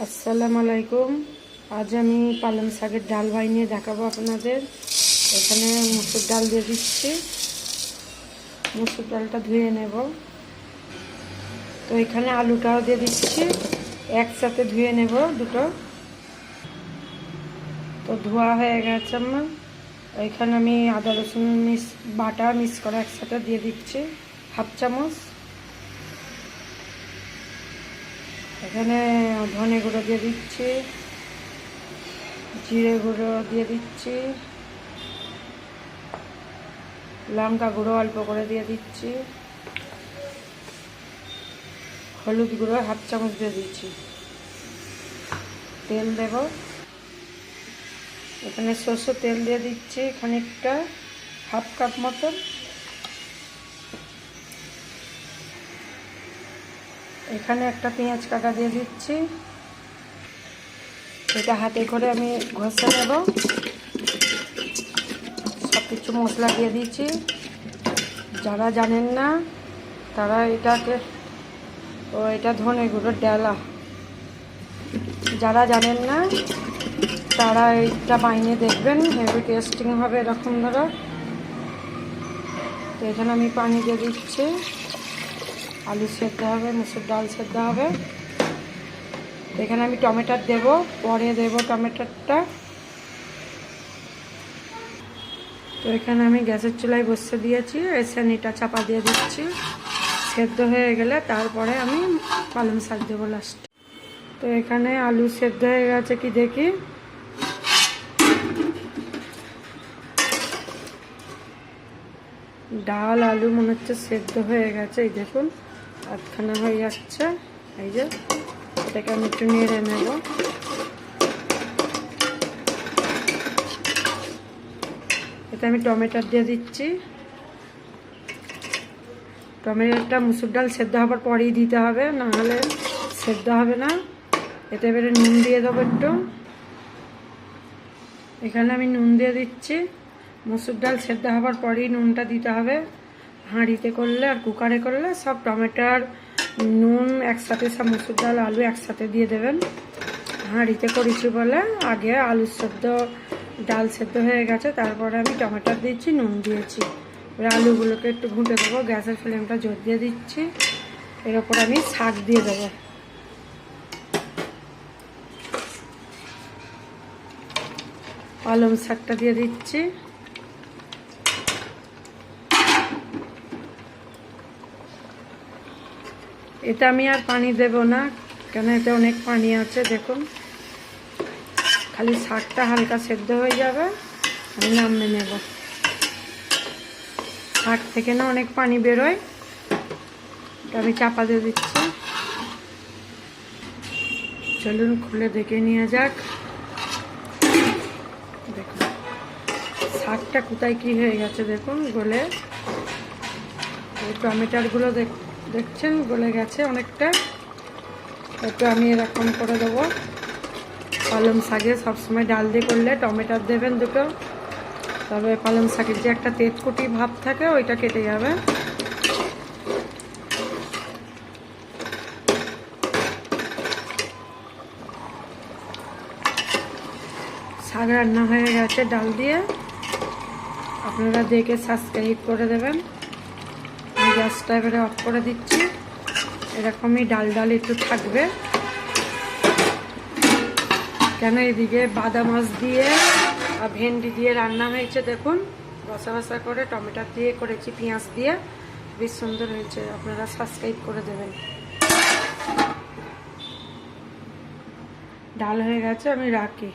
আসসালামু আলাইকুম। আজ আমি পালং শাকের ডাল বানিয়ে দেখাবো আপনাদের। এখানে মুসুর ডাল দিয়ে দিচ্ছি। মুসুর ডালটা ধুয়ে নেব। তো এখানে আলুটাও দিয়ে দিচ্ছি। একসাথে ধুয়ে নেব দুটো। তো ধোয়া হয়ে গেছে আমার এখানে আমি আদা রসুন মিস বাটা মিক্স করে একসাথে দিয়ে দিচ্ছি। হাফ চামচ। এখানে ধনে গুঁড়ো দিয়ে দিচ্ছি, জিরে গুঁড়ো দিয়ে দিচ্ছি, লঙ্কা গুঁড়ো অল্প করে দিয়ে দিচ্ছি, হলুদ গুঁড়ো হাফ চামচ দিয়ে দিচ্ছি। তেল দেব। এখানে সর্ষে তেল দিয়ে দিচ্ছি খানিকটা, হাফ কাপ মতন। এখানে একটা পেঁয়াজ কাটা দিয়ে দিচ্ছি। এটা হাতে করে আমি ঘষে নেব। সব কিছু মশলা দিয়ে দিচ্ছি। যারা জানেন না, তারা এটাকে, ও, এটা ধনে গুঁড়োর ডালা। যারা জানেন না, তারা এইটা বাইনে দেখবেন, হেভি টেস্টিং হবে এরকম ধরো। তো এখানে আমি পানি দিয়ে দিচ্ছি। আলু সেদ্ধ হবে, মুসুর ডাল সেদ্ধ হবে। এখানে আমি টমেটোর দেব, পরে দেব টমেটোরটা তো এখানে আমি গ্যাসের চুলায় বসে দিয়েছি এসানিটা চাপা দিয়ে দিচ্ছি। সেদ্ধ হয়ে গেলে তারপরে আমি পালং শাক দেবো লাস্ট তো এখানে আলু সেদ্ধ হয়ে গেছে কি দেখি? ডাল, আলু মনে হচ্ছে সেদ্ধ হয়ে গেছে, এই দেখুন। আধখানা হয়ে যাচ্ছে। এই যে, এটাকে আমি একটু নেড়ে নেব। এতে আমি টমেটোর দিয়ে দিচ্ছি। টমেটোটা মুসুর ডাল সেদ্ধ হওয়ার পরেই দিতে হবে, না হলে সেদ্ধ হবে না। এতে এবারে নুন দিয়ে দেবো একটু। এখানে আমি নুন দিয়ে দিচ্ছি। মুসুর ডাল সেদ্ধ হওয়ার পরেই নুনটা দিতে হবে। হাঁড়িতে করলে আর কুকারে করলে সব টমেটোর নুন, একসাথে সব মুসুর ডাল, আলু একসাথে দিয়ে দেবেন। হাঁড়িতে করেছি বলে আগে আলু সেদ্ধ, ডাল সেদ্ধ হয়ে গেছে, তারপরে আমি টমেটো দিচ্ছি, নুন দিয়েছি। এবার আলুগুলোকে একটু ঘুঁটে দেবো, গ্যাসের ফ্লেমটা জোর দিয়ে দিচ্ছি। এর ওপর আমি শাক দিয়ে দেবো। পালং শাকটা দিয়ে দিচ্ছি। এটা আমি আর পানি দেব না, কেন এতে অনেক পানি আছে, দেখুন। খালি শাকটা হালকা সেদ্ধ হয়ে যাবে, আমি নামিয়ে নেব। শাক থেকে না অনেক পানি বেরোয় আমি চাপা দিয়ে দিচ্ছি। চলুন, খুলে দেখে নিয়ে যাক। দেখুন, শাকটা কোথায় কি হয়ে গেছে, দেখুন, গলে। টমেটোরগুলো দেখ দেখছেন, গলে গেছে অনেকটা। একটু আমি এরকম করে দেবো। পালং শাকে সবসময় ডাল দিয়ে করলে টমেটোর দেবেন দুটো। তবে পালং শাকের যে একটা তেতকুটি ভাব থাকে, ওইটা কেটে যাবে। শাক রান্না হয়ে গেছে ডাল দিয়ে। আপনারা দেখে সাবস্ক্রাইব করে দেবেন। গ্যাসটা এবারে অফ করে দিচ্ছি। এরকমই ডাল ডাল একটু থাকবে। কেন এদিকে বাদাম মাছ দিয়ে আর ভেন্ডি দিয়ে রান্না হয়েছে দেখুন। বসা বসা করে টমেটো দিয়ে করেছি, পেঁয়াজ দিয়ে। বেশ সুন্দর হয়েছে, আপনারা সাবস্ক্রাইব করে দেবেন। ডাল হয়ে গেছে, আমি রাখি।